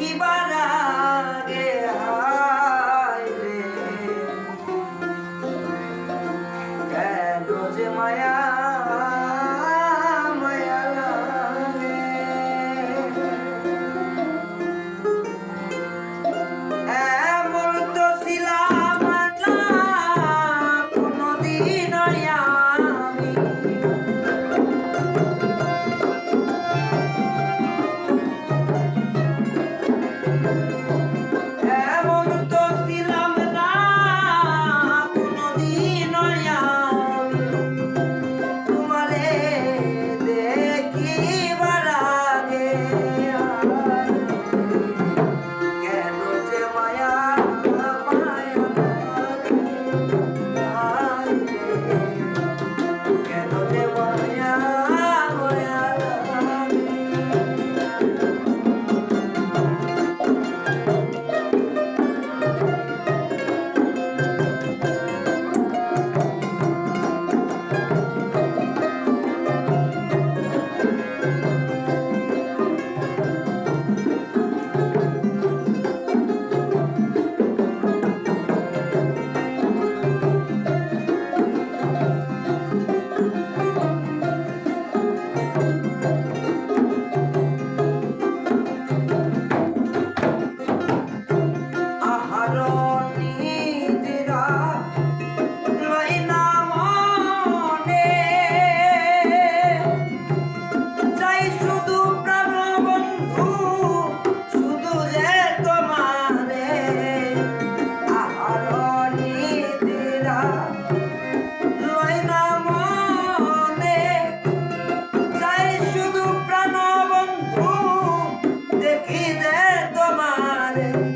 থাকিবার মায়া Friday.